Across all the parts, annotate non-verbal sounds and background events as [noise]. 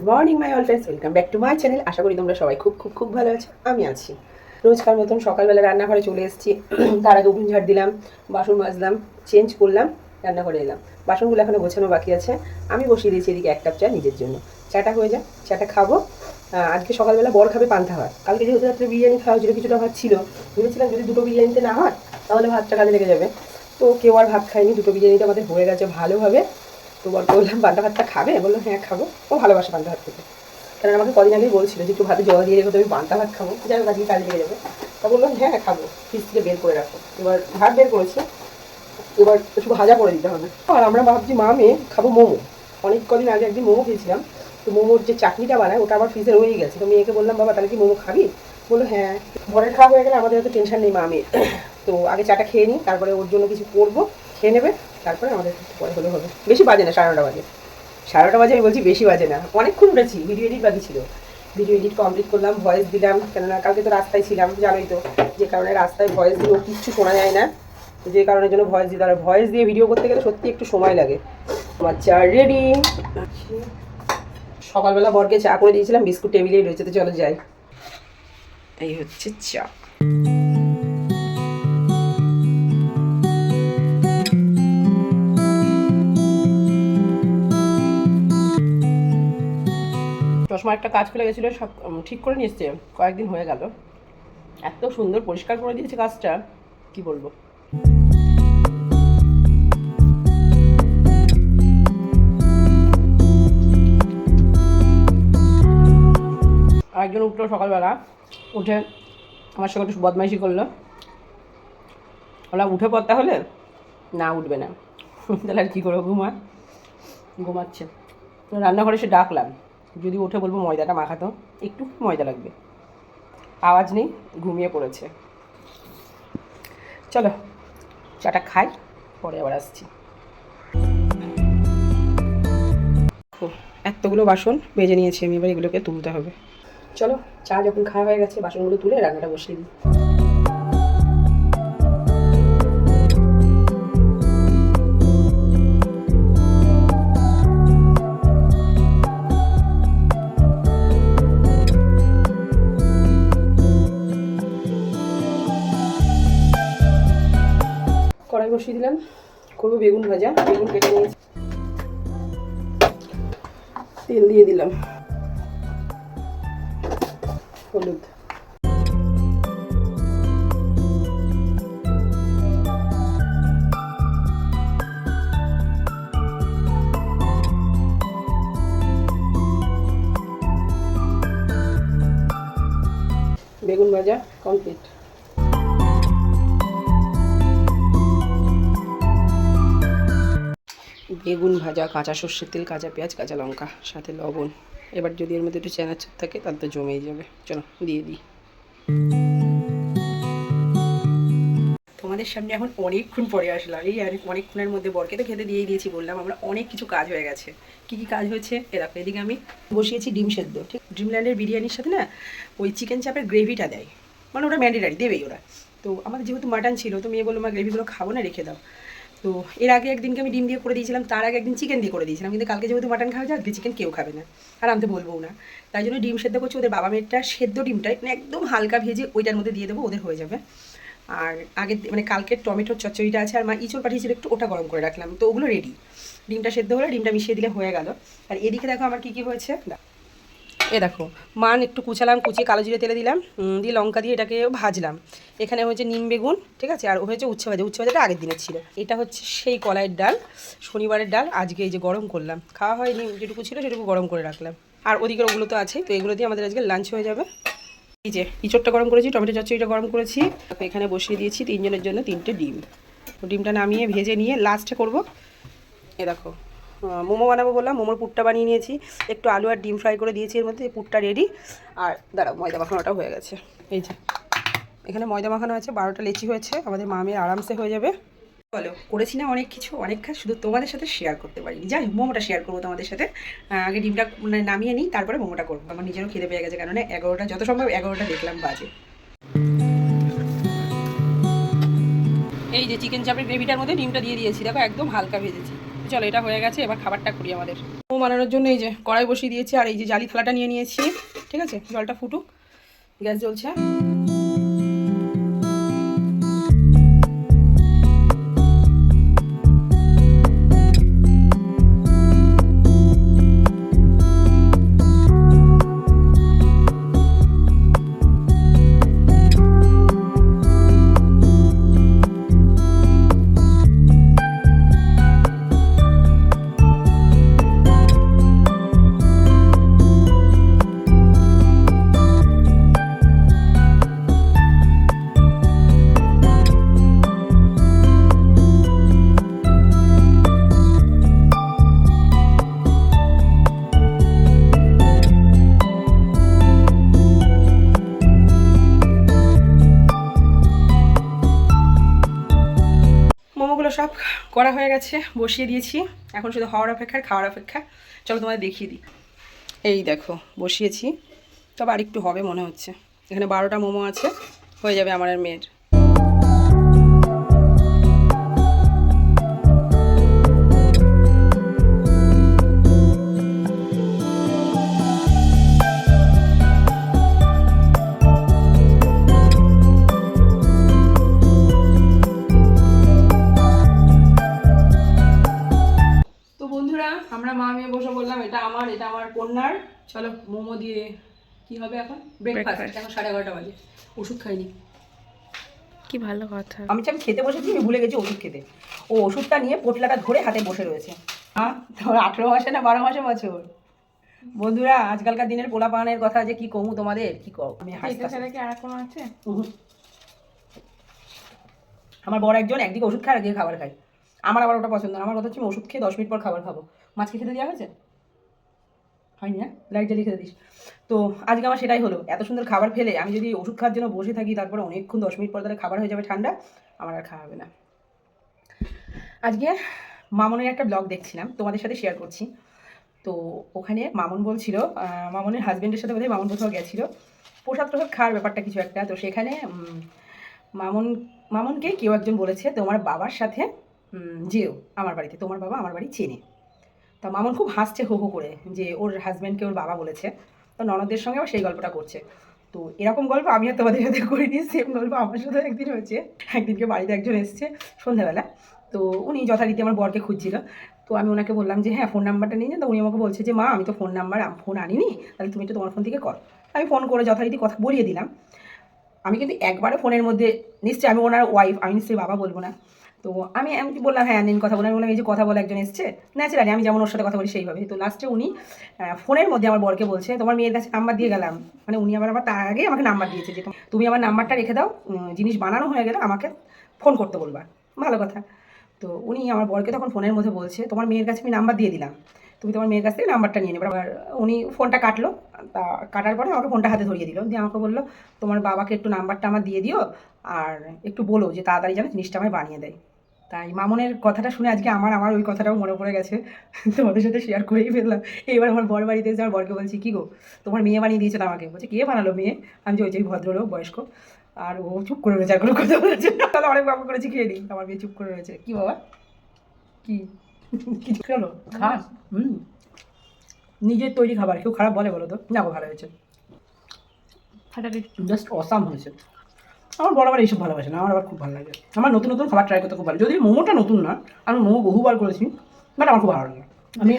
Good morning my all friends welcome back to my channel আশা করি তোমরা সবাই খুব খুব খুব ভালো আছো। আমি আছি। রোজকার মতন সকালবেলা রান্নাঘরে চলে এসেছি। তার আগে উঠুন ঝাড় দিলাম, বাসন মাজলাম চেঞ্জ করলাম রান্নাঘরে এলাম। বাসনগুলো এখনও গোছানো বাকি আছে। আমি বসিয়ে দিয়েছি এদিকে এক কাপ চা নিজের জন্য। চাটা হয়ে যায় চাটা খাব। আজকে সকালবেলা বর খাবে পান্তা হয় কালকে যেহেতু রাত্রে বিরিয়ানি খাওয়া হয়েছিল, কিছুটা ভাত ছিল। ভেবেছিলাম যদি দুটো বিরিয়ানিতে না হয়, তাহলে ভাতটা কাজে লেগে যাবে। তো কেউ আর ভাত খায়নি, দুটো বিরিয়ানিটা আমাদের হয়ে গেছে ভালোভাবে। তো বলকে বললাম পান্তা ভাতটা খাবে? বলল হ্যাঁ খাব। ও ভালোবাসে পান্তা ভাত খেতে। কারণ আমাকে কদিন আগেই বলছিল যে, একটু ভাতে জল দিয়ে রেখো তুমি পান্তা ভাত খাব। যাই হোক, আজকে কাজে লেগে যাবে। তা বললাম হ্যাঁ হ্যাঁ খাব। ফ্রিজ থেকে বের করে রাখো। এবার ভাত বের করেছি। এবার একটু ভাজা করে দিতে হবে। আর আমরা ভাবছি, মা মেয়ে খাব মোমো। অনেক কদিন আগে একদিন মোমো খেয়েছিলাম। তো মোমোর যে চাটনিটা বানায়, ওটা আবার ফ্রিজে রয়ে গেছে। তো মেয়েকে বললাম, বাবা, তাহলে কি মোমো খাবি? বলল হ্যাঁ। ঘরের খাওয়া হয়ে গেলে আমাদের এত টেনশন নেই মা মেয়ের তো আগে চাটা খেয়ে নিই, তারপরে ওর জন্য কিছু করব, খেয়ে নেবে। তারপরে আমাদের পরে হলে হবে বেশি বাজে না, সাড়ে নটা বাজে। সাড়ে নটা বাজে আমি বলছি বেশি বাজে না। অনেকক্ষণ উঠেছি ভিডিও এডিট বাকি ছিল। ভিডিও এডিট কমপ্লিট করলাম ভয়েস দিলাম, কেননা কালকে তো রাস্তায় ছিলাম, জানোই তো, যে কারণে রাস্তায় ভয়েস দিলেও কিচ্ছু শোনা যায় না। যে কারণের জন্য ভয়েস দিতে আর ভয়েস দিয়ে ভিডিও করতে গেলে সত্যি একটু সময় লাগে। আমার চা রেডি সকালবেলা বরকে চা করে দিয়েছিলাম, বিস্কুট টেবিলেই রয়েছে, তো চলো যাই। এই হচ্ছে চা। চশমার একটা কাজ খুলে গেছিল, সব ঠিক করে নিয়ে এসছে, কয়েকদিন হয়ে গেল। এত সুন্দর পরিষ্কার করে দিয়েছে কাজটা, কি বলব? আরেকজন উঠল সকালবেলা, উঠে আমার সঙ্গে একটু বদমাইশি করল। ওরা উঠে পড় তাহলে? না, উঠবে না। [laughs] তাহলে আর কী করব, ঘুমা, ঘুমাচ্ছে। রান্নাঘরে এসে ডাকলাম। যদি উঠে বলব ময়দাটা মাখাতো, একটু ময়দা লাগবে। আওয়াজ নেই, ঘুমিয়ে পড়েছে। চলো, চাটা খাই, পরে আবার আসছি। এতগুলো বাসন বেজে নিয়েছি আমি, এবার এগুলোকে তুলতে হবে। চলো, চা যখন খাওয়া হয়ে গেছে, বাসনগুলো তুলে রান্নাটা বসিয়ে দিই। কড়াই বসিয়ে দিলাম। করব বেগুন ভাজা। বেগুন কেটে নিয়েছি। তেল দিয়ে দিলাম। হলুদ। বেগুন ভাজা কমপ্লিট। বেগুন ভাজা, কাঁচা সর্ষের তেল, কাঁচা পেঁয়াজ, কাঁচা লঙ্কা, সাথে লবণ। এবার যদি এর মধ্যে একটু চেনাচুর থাকে, তাহলে তো জমেই যাবে। চলো, দিয়ে দিই। তোমাদের সামনে এখন অনেকক্ষণ পরে আসলাম। এই আর অনেকক্ষণের মধ্যে বরকে তো খেতে দিয়ে দিয়েছি বললাম, আমরা অনেক কিছু কাজ হয়ে গেছে। কি কি কাজ হয়েছে? এ দেখো, এদিকে আমি বসিয়েছি ডিম সেদ্ধ, ঠিক? ড্রিমল্যান্ডের বিরিয়ানির সাথে না ওই চিকেন চাপের গ্রেভিটা দেয়। মানে ওটা ম্যান্ডেটারি দেবেই ওরা। তো আমাদের যেহেতু মাটন ছিল, তো মেয়ে বলল, মা, গ্রেভিগুলো খাব না, রেখে দাও। তো এর আগে একদিনকে আমি ডিম দিয়ে করে দিয়েছিলাম, তার আগে একদিন চিকেন দিয়ে করে দিয়েছিলাম। কিন্তু কালকে যেহেতু মাটন খাওয়া যায়, আজকে চিকেন কেউ খাবে না। আর আনতে বলব না। তাই জন্য ডিম সেদ্ধ করছি, ওদের বাবা মেয়েরটা সেদ্ধ ডিমটাই মানে একদম হালকা ভেজে ওইটার মধ্যে দিয়ে দেবো, ওদের হয়ে যাবে। আর আগে মানে কালকের টমেটোর চচ্চড়িটা আছে, আর মা ইঁচড় পাঠিয়েছিল একটু, ওটা গরম করে রাখলাম। তো ওগুলো রেডি ডিমটা সেদ্ধ হলে, ডিমটা মিশিয়ে দিলে হয়ে গেল। আর এদিকে দেখো আমার কী কী হয়েছে। এ দেখো, মান একটু কুচালাম, কুচিয়ে কালো জিরে তেলে দিলাম দিয়ে লঙ্কা দিয়ে এটাকে ভাজলাম। এখানে হয়েছে নিম বেগুন, ঠিক আছে? আর হয়েছে উচ্ছে ভাজা। উচ্ছে ভাজাটা আগের দিনের ছিল। এটা হচ্ছে সেই কলাইয়ের ডাল, শনিবারের ডাল। আজকে এই যে গরম করলাম। খাওয়া হয়নি, যেটুকু ছিল সেটুকু গরম করে রাখলাম। আর ওদিকের ওগুলো তো আছে, তো এগুলো দিয়ে আমাদের আজকে লাঞ্চ হয়ে যাবে। এই যে ইঁচড়টা গরম করেছি, টমেটো চচ্চড়িটা গরম করেছি। এখানে বসিয়ে দিয়েছি তিনজনের জন্য তিনটে ডিম। ডিমটা নামিয়ে ভেজে নিয়ে লাস্টে করব। এ দেখো মোমো বানাবো বললাম, মোমোর পুরটা বানিয়ে নিয়েছি। একটু আলু আর ডিম ফ্রাই করে দিয়েছি এর মধ্যে পুরটা রেডি আর দাঁড়াও, ময়দা মাখানোটাও হয়ে গেছে। এই যে, এখানে ময়দা মাখানো আছে, বারোটা লেচি হয়েছে, আমাদের মামের আরামসে হয়ে যাবে। বলো করেছি না অনেক কিছু অনেক কাজ শুধু তোমাদের সাথে শেয়ার করতে পারিনি। যাই মোমোটা শেয়ার করব তোমাদের সাথে। আগে ডিমটা মানে নামিয়ে নিই, তারপরে মোমোটা করব। আমার নিজেরও খেতে পেয়ে গেছে, কারণ এগারোটা, যত সম্ভব এগারোটা দেখলাম বাজে। এই যে চিকেন চাপের গ্রেভিটার মধ্যে ডিমটা দিয়ে দিয়েছি, দেখো একদম হালকা ভেজেছি। চলো, এটা হয়ে গেছে, এবার খাবারটা করি আমাদের। ও বানানোর জন্য এই যে কড়াই বসিয়ে দিয়েছি আর এই যে জালি থালাটা নিয়ে নিয়েছি, ঠিক আছে? জলটা ফুটুক, গ্যাস জ্বলছে। গেছে, বসিয়ে দিয়েছি। এখন শুধু হওয়ার অপেক্ষা খাওয়ার অপেক্ষা। চলো তোমাদের দেখিয়ে দিই। এই দেখো, বসিয়েছি। তবে আর একটু হবে মনে হচ্ছে। এখানে বারোটা মোমো আছে, হয়ে যাবে আমার আর মেয়ের। এটা আমার এটা আমার কন্যার। চলো মোমো দিয়ে কি হবে এখন? ব্রেকফাস্ট. এখন সাড়ে এগারোটা বাজে। ওষুধ খাইনি। কি ভালো কথা। আমি আমি খেতে বসেছি আমি ভুলে গেছি ওষুধ খেতে। ও ওষুধটা নিয়ে পোটলাটা ধরে হাতে বসে রয়েছে। হ্যাঁ তোর আঠেরো মাসে না বারো মাসে বছর? বন্ধুরা আজকালকার দিনের পোলা পানের কথা যে কি কমু তোমাদের? কি কও? আমি হাসতে কি আর কোনো আছে। আমার বড় একজন একদিকে ওষুধ খায় আর একদিকে খাবার খায়। আমার আবার ওটা পছন্দ না। আমার কথা হচ্ছে আমি ওষুধ খেয়ে দশ মিনিট পর খাবার খাব। মাছকে খেতে দেওয়া হয়েছে? হয়নি না লাইট জ্বালিয়ে খেতে দিস। তো আজকে আমার সেটাই হলো, এত সুন্দর খাবার ফেলে আমি যদি ওষুধ খাওয়ার জন্য বসে থাকি, তারপরে অনেকক্ষণ দশ মিনিট পর তাহলে খাবার হয়ে যাবে ঠান্ডা, আমার আর খাওয়া হবে না। আজকে মামনের একটা ব্লগ দেখছিলাম, তোমাদের সাথে শেয়ার করছি। তো ওখানে মামুন বলছিল মামনের হাজব্যান্ডের সাথে বোধহয় মামুন কোথাও গেছিল। প্রসাদ প্রসাদ খাওয়ার ব্যাপারটা কিছু একটা। তো সেখানে মামুন, মামুনকে কেউ একজন বলেছে, তোমার বাবার সাথে যেও, আমার বাড়িতে, তোমার বাবা আমার বাড়ি চেনে। তা মামুন খুব হাসছে হো হো করে যে ওর হাজব্যান্ডকে ওর বাবা বলেছে। তো ননদের সঙ্গে আবার সেই গল্পটা করছে। তো এরকম গল্প আমি আর তোমাদের সাথে করিনি সেম গল্প আমার সাথে একদিন হয়েছে। একদিনকে বাড়িতে একজন এসছে সন্ধ্যাবেলা। তো উনি যথারীতি আমার বরকে খুঁজছিল। তো আমি ওনাকে বললাম যে হ্যাঁ ফোন নাম্বারটা নিয়ে তো উনি আমাকে বলছে যে, মা, আমি তো ফোন নাম্বার ফোন আনিনি, তাহলে তুমি তো তোমার ফোন থেকে কর আমি ফোন করে যথারীতি কথা বলিয়ে দিলাম। আমি কিন্তু একবারও ফোনের মধ্যে, নিশ্চয়ই আমি ওনার ওয়াইফ আমি নিশ্চয়ই বাবা বলব না। তো আমি আমি বললাম হ্যাঁ নিন কথা বলে। আমি বললাম, এই যে কথা বলে একজন এসছে ন্যাচারালি আমি যেমন ওর সাথে কথা বলি সেইভাবে তো লাস্টে উনি ফোনের মধ্যে আমার বরকে বলছে, তোমার মেয়ের কাছে নাম্বার দিয়ে গেলাম। মানে উনি আমার আবার তার আগে আমাকে নাম্বার দিয়েছে যে, তুমি আমার নাম্বারটা রেখে দাও জিনিস বানানো হয়ে গেলে আমাকে ফোন করতে বলবা। ভালো কথা। তো উনি আমার বরকে তখন ফোনের মধ্যে বলছে, তোমার মেয়ের কাছে আমি নাম্বার দিয়ে দিলাম। তুমি তোমার মেয়ের কাছ থেকে নাম্বারটা নিয়ে নেবে। আবার উনি ফোনটা কাটলো, তা কাটার পরে আমাকে ফোনটা হাতে ধরিয়ে দিল। দিয়ে আমাকে বলল, তোমার বাবাকে একটু নাম্বারটা আমার দিয়ে দিও, আর একটু বলো যে তাড়াতাড়ি যেন জিনিসটা আমায় বানিয়ে দেয়। তাই মামনের কথাটা শুনে আজকে আমার আমার ওই কথাটাও মনে পড়ে গেছে। তোমাদের সাথে শেয়ার করেই ফেললাম। এইবার আমার বর বাড়িতে এসে আমার বরকে বলছি কী গো তোমার মেয়ে বানিয়ে দিয়েছিল আমাকে। বলছে কে বানালো মেয়ে? আমি যে ওই যে ভদ্রলোক বয়স্ক। আর ও চুপ করে রয়েছে আর কোনো কথা বলেছে তাহলে অনেক বাবা করেছি খেয়ে নিই আমার মেয়ে চুপ করে রয়েছে। কী বাবা? কি? কিছু খেলো খাস হুম। নিজের তৈরি খাবার কেউ খারাপ বলে বলো তো? না ভালো হয়েছে। জাস্ট অসাম হয়েছে। আমার বড় আবার এইসব ভালোবাসে না আমার আবার খুব ভালো লাগে। আমার নতুন নতুন খাবার ট্রাই করতে খুব ভালো যদি মোমোটা নতুন না আমি মোমো বহুবার করেছি বাট আমার খুব ভালো লাগে আমি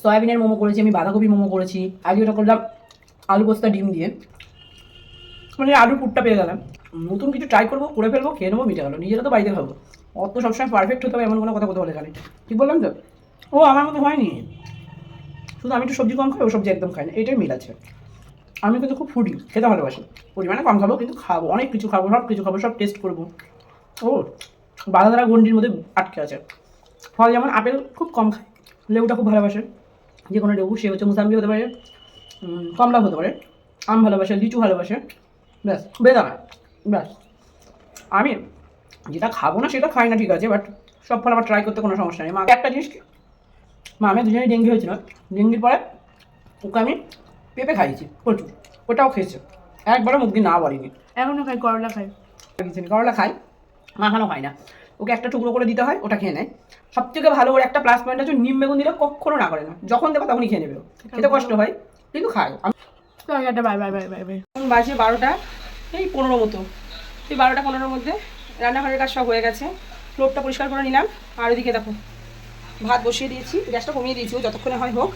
সয়াবিনের মোমো করেছি আমি বাঁধাকপি মোমো করেছি আগে ওটা করলাম আলু পোস্তা ডিম দিয়ে। মানে আলুর পুরটা পেয়ে গেলাম। নতুন কিছু ট্রাই করব করে ফেলব খেয়ে নেব মিটে গেলো। নিজেরা তো বাড়িতে খাব। অত সবসময় পারফেক্ট হতে হবে এমন কোনো কথা বলতে বলে এখানে ঠিক বললাম তো? ও আমার মতো হয়নি। শুধু আমি একটু সবজি কম খাই ও সবজি একদম খাই না এটাই মিল আছে। আমি কিন্তু খুব ফুডি খেতে ভালোবাসি। পরিমাণে কম খাব, কিন্তু খাব, অনেক কিছু খাব, সব কিছু খাব, সব টেস্ট করব। ও বাধা বাঁধাধারা গন্ডির মধ্যে আটকে আছে। ফল যেমন আপেল খুব কম খায়, লেবুটা খুব ভালোবাসে। যে কোনো লেবু, সে হচ্ছে মুসাম্বি হতে পারে কমলা হতে পারে, আম ভালোবাসে, লিচু ভালোবাসে, ব্যাস, বেদানা, ব্যাস। আমি যেটা খাব না সেটা খাই না, ঠিক আছে বাট সব ফল আমার ট্রাই করতে কোনো সমস্যা নেই। মা, একটা জিনিস মা, আমি দুজনেই ডেঙ্গি হয়েছিল। ডেঙ্গির পরে ওকে আমি পেঁপে খাইয়েছি প্রচুর ওটাও খেয়েছে। একবারও মুখ না বলিনি এখনও খাই করলা খাই। করলা খাই মাখানো খাই না। ওকে একটা টুকরো করে দিতে হয় ওটা খেয়ে নেয়। সব থেকে ভালো ওর একটা প্লাস পয়েন্ট হচ্ছে নিম বেগুন দিলে কখনো না করে না। যখন দেবো তখনই খেয়ে নেবে খেতে কষ্ট হয় কিন্তু খায় bye bye bye bye bye বাজে বারোটা এই পনেরো মতো। এই বারোটা পনেরোর মধ্যে রান্নাঘরের কাজ সব হয়ে গেছে। ফ্লোরটা পরিষ্কার করে নিলাম। আর ওইদিকে দেখো ভাত বসিয়ে দিয়েছি গ্যাসটা কমিয়ে দিয়েছি যতক্ষণে হয় হোক।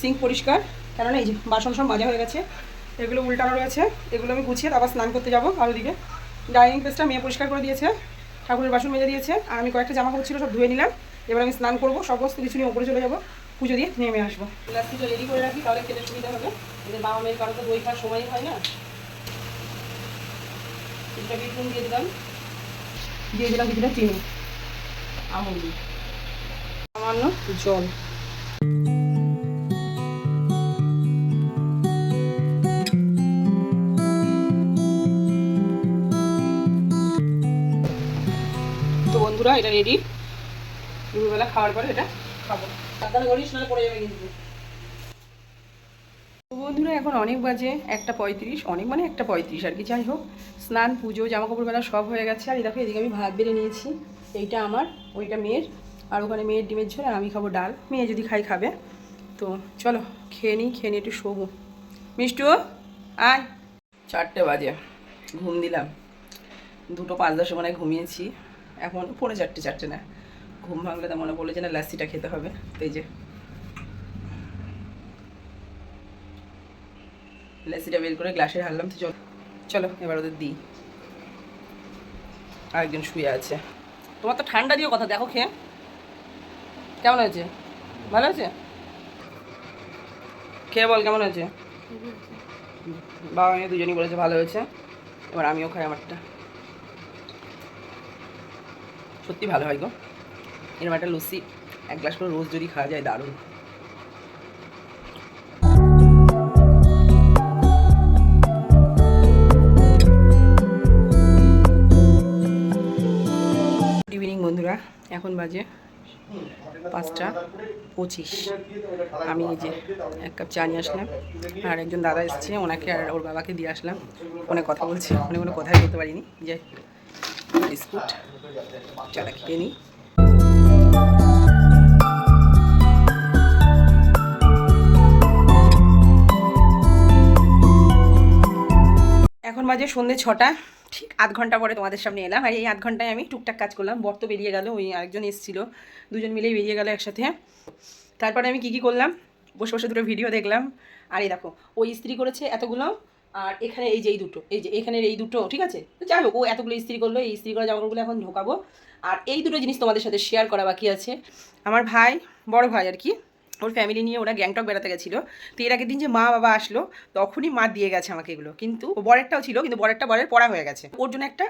সিঙ্ক পরিষ্কার। কেননা এই যে বাসন সব মাজা হয়ে গেছে এগুলো উল্টানো রয়েছে এগুলো আমি গুছিয়ে তারপর স্নান করতে যাব আর ওদিকে। ডাইনিং প্লেসটা মেয়ে পরিষ্কার করে দিয়েছে ঠাকুরের বাসন মেজে দিয়েছে আর আমি কয়েকটা জামা কাপড় ছিল সব ধুয়ে নিলাম এবার আমি স্নান করব সমস্ত কিছু নিয়ে উপরে চলে যাব পুজো দিয়ে নেমে আসব। লাস্টিটা রেডি করে রাখি তাহলে খেতে সুবিধা হবে। এদের বাবা মেয়ের কারও তো দই খাওয়ার সময়ই হয় না। কিছুটা বিটনুন দিয়ে দিলাম? দিয়ে দিলাম কিছুটা চিনি। আমুল দিয়ে সামান্য জল। বন্ধুরা এটা রেডি দুপুরবেলা খাওয়ার পরে এটা খাব। সাবধানে করিস, নাহলে পড়ে যাবে কিন্তু। বন্ধুরা, এখন অনেক বাজে, একটা পঁয়ত্রিশ, অনেক মানে একটা পঁয়ত্রিশ আর কি, যাই হোক। স্নান, পুজো জামা কাপড় বেলা সব হয়ে গেছে। আর দেখো এদিকে আমি ভাত বেড়ে নিয়েছি। এইটা আমার, ওইটা মেয়ের। আর ওখানে মেয়ের ডিমের ঝোল, আর আমি খাব ডাল। মেয়ে যদি খাই খাবে। তো চলো, খেয়ে নিই খেয়ে নিই একটু শোবো। মিষ্টু, আয়। চারটে বাজে, ঘুম দিলাম। দুটো পাঁচ দশ মানে ঘুমিয়েছি। এখন পৌনে চারটে চারটে না। ঘুম ভাঙলে তো মনে পড়ল যে না লাস্সিটা খেতে হবে। এই যে। লাসিটা বের করে গ্লাসে ঢাললাম তো চলো চলো এবার ওদের দিই। আরেকজন শুয়ে আছে। তোমার তো ঠান্ডা দিও কথা দেখো খেয়ে। কেমন হয়েছে? ভালো হয়েছে? খেয়ে বল কেমন হয়েছে? বাবা মেয়ে দুজনই বলেছে ভালো হয়েছে। এবার আমিও খাই আমারটা। সত্যি ভালো হয় গো। এরকম একটা লস্যি, এক গ্লাস করে রোজ যদি খাওয়া যায়, দারুণ। গুড ইভিনিং বন্ধুরা। এখন বাজে পাঁচটা পঁচিশ। আমি যে এক কাপ চা নিয়ে আসলাম, আর একজন দাদা এসছে, ওনাকে আর ওর বাবাকে দিয়ে আসলাম। ফোনে কথা বলছে ফোনে কোনো কথাই বলতে পারিনি। যে বিস্কুট। চাটা খেয়ে নিই। এখন বাজে সন্ধ্যে ছটা। ঠিক আধ ঘণ্টা পরে তোমাদের সামনে এলাম। আর এই আধ ঘন্টায় আমি টুকটাক কাজ করলাম। বর তো বেরিয়ে গেল, ওই আরেকজন এসেছিল। দুজন মিলেই বেরিয়ে গেল একসাথে। তারপরে আমি কি কি করলাম? বসে বসে দুটো ভিডিও দেখলাম। আর এই দেখো, ওই ইস্ত্রি করেছে এতগুলো আর এখানে এই যে এই দুটো, এই যে এখানের এই দুটো, ঠিক আছে? তো যাই হোক, ও এতগুলো ইস্ত্রি করল, এই ইস্ত্রি করা জামাগুলো এখন ঢোকাবো। আর এই দুটো জিনিস তোমাদের সাথে শেয়ার করা বাকি আছে। আমার ভাই, বড় ভাই আর কি, ওর ফ্যামিলি নিয়ে ওরা গ্যাংটক বেড়াতে গেছিল। তো এর আগের দিন যে মা বাবা আসলো, তখনই মা দিয়ে গেছে আমাকে এগুলো। কিন্তু বরেরটাও ছিল, কিন্তু বরেরটা বরের পড়া হয়ে গেছে। ওর জন্য একটা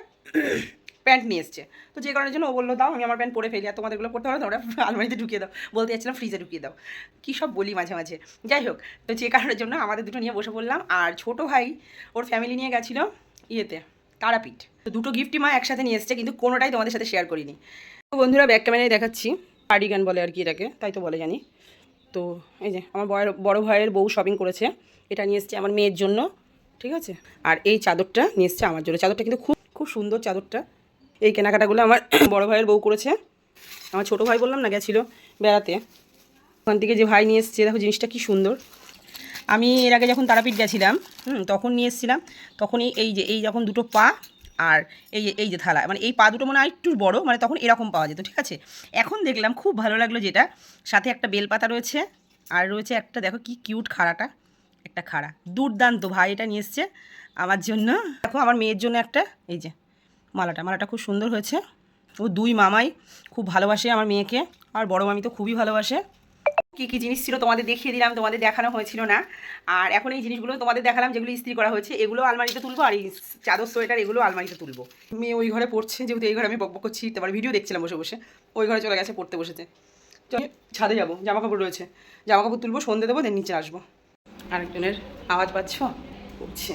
প্যান্ট নিয়ে এসছে। তো যে কারণের জন্য ও বলল, দাও, আমি আমার প্যান্ট পরে ফেলি, আর তোমাদের এগুলো পড়তে পারো তোমরা [laughs] আলমারিতে ঢুকিয়ে দাও। বলতে যাচ্ছিলাম, ফ্রিজে ঢুকিয়ে দাও। কী সব বলি মাঝে মাঝে। যাই হোক, তো যে কারণের জন্য আমাদের দুটো নিয়ে বসে পড়লাম, আর ছোট ভাই ওর ফ্যামিলি নিয়ে গেছিল ইয়েতে, তারাপীঠ। তো দুটো গিফটই মা একসাথে নিয়ে এসছে, কিন্তু কোনোটাই তোমাদের সাথে শেয়ার করিনি। তো বন্ধুরা ব্যাক ক্যামেরায় দেখাচ্ছি। কার্ডিগান বলে আর কি এটাকে, তাই তো বলে জানি। তো এই যে, আমার বয়ের, বড় ভাইয়ের বউ শপিং করেছে, এটা নিয়ে এসছে আমার মেয়ের জন্য, ঠিক আছে? আর এই চাদরটা নিয়ে এসছে আমার জন্য। চাদরটা কিন্তু খুব খুব সুন্দর চাদরটা। এই কেনাকাটাগুলো আমার [clears throat] বড় ভাইয়ের বউ করেছে। আমার ছোট ভাই বললাম না, গেছিল বেড়াতে। ওখান থেকে যে ভাই নিয়ে এসছে, দেখো জিনিসটা কি সুন্দর। আমি এর আগে যখন তারাপীঠ গেছিলাম, হুম, তখন নিয়ে এসেছিলাম তখনই এই যে, এই যখন দুটো পা আর এই যে এই যে থালা মানে এই পা দুটো মনে একটু বড় মানে তখন এরকম পাওয়া যেত, ঠিক আছে? এখন দেখলাম খুব ভালো লাগল যেটা, সাথে একটা বেলপাতা রয়েছে, আর রয়েছে একটা, দেখো কি কিউট খাড়াটা, একটা খাড়া। দুর্দান্ত ভাই এটা নিয়ে এসছে আমার জন্য। দেখো, আমার মেয়ের জন্য একটা, এই যে। মালাটা। মালাটা খুব সুন্দর হয়েছে। ও দুই মামাই খুব ভালোবাসে আমার মেয়েকে। আর বড় মামি তো খুবই ভালোবাসে। কী কী জিনিস ছিল তোমাদের দেখিয়ে দিলাম, তোমাদের দেখানো হয়েছিল না। আর এখন এই জিনিসগুলো তোমাদের দেখালাম যেগুলো ইস্ত্রি করা হয়েছে, এগুলো আলমারিতে তুলবো আর এই চাদর, সোয়েটার এগুলো আলমারিতে তুলবো। মেয়ে ওই ঘরে পড়ছে, যেহেতু এই ঘরে আমি বকবক করছি তারপর ভিডিও দেখছিলাম বসে বসে। ওই ঘরে চলে গেছে, পড়তে বসেছে। ছাদে যাব জামা কাপড় রয়েছে। জামা কাপড় তুলবো, সন্ধে দেবো দেন নিচে আসব। আরেকজনের আওয়াজ পাচ্ছ? উঠছে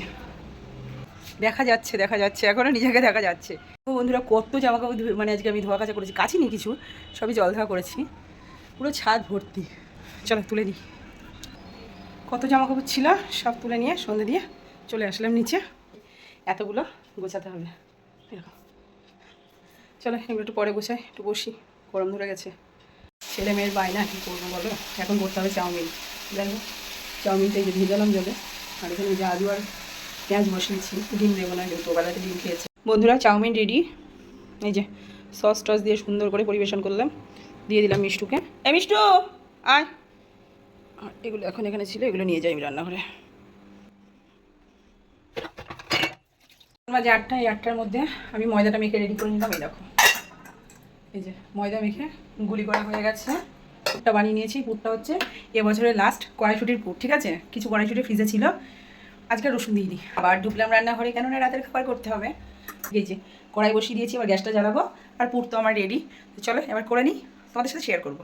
দেখা যাচ্ছে দেখা যাচ্ছে। এখনও নিজেকে দেখা যাচ্ছে। তো বন্ধুরা, কত জামা কাপড় মানে আজকে আমি ধোয়া কাচা করেছি। কাছি নি কিছু, সবই জল ধোয়া করেছি। পুরো ছাদ ভর্তি। চলো, তুলে দিই কত জামা কাপড় ছিল, সব তুলে নিয়ে সন্ধে দিয়ে চলে আসলাম নিচে। এতগুলো গোছাতে হবে। এরকম। চলো, এগুলো একটু পরে বসাই একটু বসি। গরম ধরে গেছে। ছেলে মেয়ের বায়না, কী করব বলো? এখন করতে হবে চাউমিন। দেখো, চাউমিনটা এই যে ভেজালাম জলে। আর এখানে যে আলু আর পেঁয়াজ বসিয়েছি ডিম দেবো না যেহেতু বেলাতে ডিম খেয়েছে। বন্ধুরা, চাউমিন রেডি এই যে সস টস দিয়ে সুন্দর করে পরিবেশন করলাম। দিয়ে দিলাম মিষ্টুকে। এ, মিষ্টু, আয়। আর এগুলো এখন এখানে ছিল, এগুলো নিয়ে যাই আমি রান্নাঘরে। বাজে আটটা, এই আটটার মধ্যে আমি ময়দাটা মেখে রেডি করে নিলাম, এই দেখো। এই যে, ময়দা মেখে গুলি করা হয়ে গেছে। পুরটা বানিয়ে নিয়েছি, পুরটা হচ্ছে এবছরের লাস্ট কড়াইশুটির পুর, ঠিক আছে? কিছু কড়াইশুটি ফ্রিজে ছিল। আজকে রসুন দিয়ে দিই আবার ঢুকলাম রান্নাঘরে কেন না রাতের খাবার করতে হবে। এই যে কড়াই বসিয়ে দিয়েছি, এবার গ্যাসটা জ্বালাবো, আর পুর তো আমার রেডি চলো, এবার করে নিই, তোমাদের সাথে শেয়ার করব।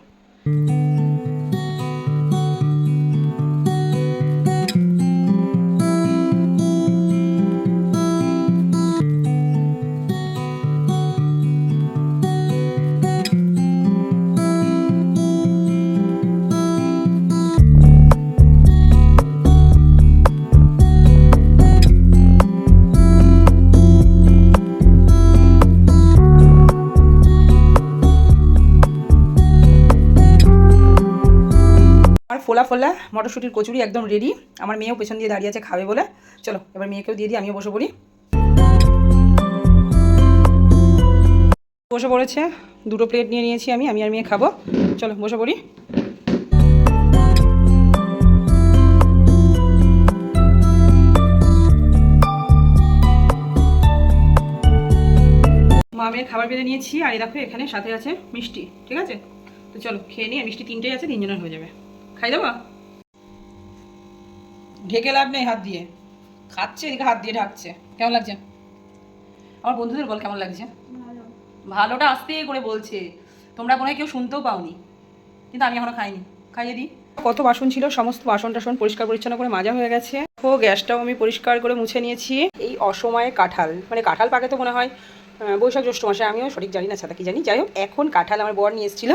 আমার ফোলা ফোলা মটরশুঁটির কচুরি একদম রেডি আমার মেয়েও পেছন দিয়ে দাঁড়িয়ে আছে, খাবে বলে। চলো, এবার মেয়েকেও দিয়ে দিই, আমিও বসে পড়ি। বসে পড়েছে, দুটো প্লেট নিয়ে নিয়েছি আমি আমি আর মেয়ে খাব। চলো, বসে পড়ি। মা খাবার বেড়ে নিয়েছি, আর এই দেখো এখানে সাথে আছে মিষ্টি, ঠিক আছে? তো চলো, খেয়ে নিয়ে মিষ্টি তিনটেই আছে, তিনজনের হয়ে যাবে। খাই দেবো? ঢেকে লাভ নেই হাত দিয়ে। খাচ্ছে এদিকে হাত দিয়ে ঢাকছে। কেমন লাগছে? আমার বন্ধুদের বল কেমন লাগছে? ভালোটা আস্তে করে বলছে। তোমরা কোনো কেউ শুনতেও পাওনি। কিন্তু আমি এখনও খাইনি। খাইয়ে দিই। কত বাসন ছিল সমস্ত বাসন টাসন পরিষ্কার পরিচ্ছন্ন করে মাজা হয়ে গেছে। ও গ্যাসটাও আমি পরিষ্কার করে মুছে নিয়েছি। এই অসময়ে কাঁঠাল। মানে কাঁঠাল পাকে তো মনে হয় বৈশাখ জ্যৈষ্ঠ মাসে, আমিও সঠিক জানি না, সাদা কি জানি। যাই হোক, এখন কাঁঠাল আমার বর নিয়ে এসেছিল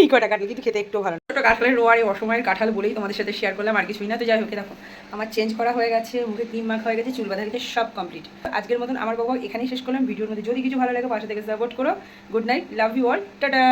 এই কটা কাঁঠাল কিন্তু খেতে একটু ভালো। ছোটো কাঁঠালের রোয়ারে অসময়ের কাঁঠাল বলেই তোমাদের সাথে শেয়ার করলাম, আর কিছুই না। তো যাই হোক দেখো, আমার চেঞ্জ করা হয়ে গেছে, মুখে ক্রিম মাখা হয়ে গেছে, চুল বাঁধা সব কমপ্লিট আজকের মতন আমার বাবা এখানেই শেষ করলাম। ভিডিওর মধ্যে যদি কিছু ভালো লাগে, পাশে থেকে সাপোর্ট করো। Good night love you all tata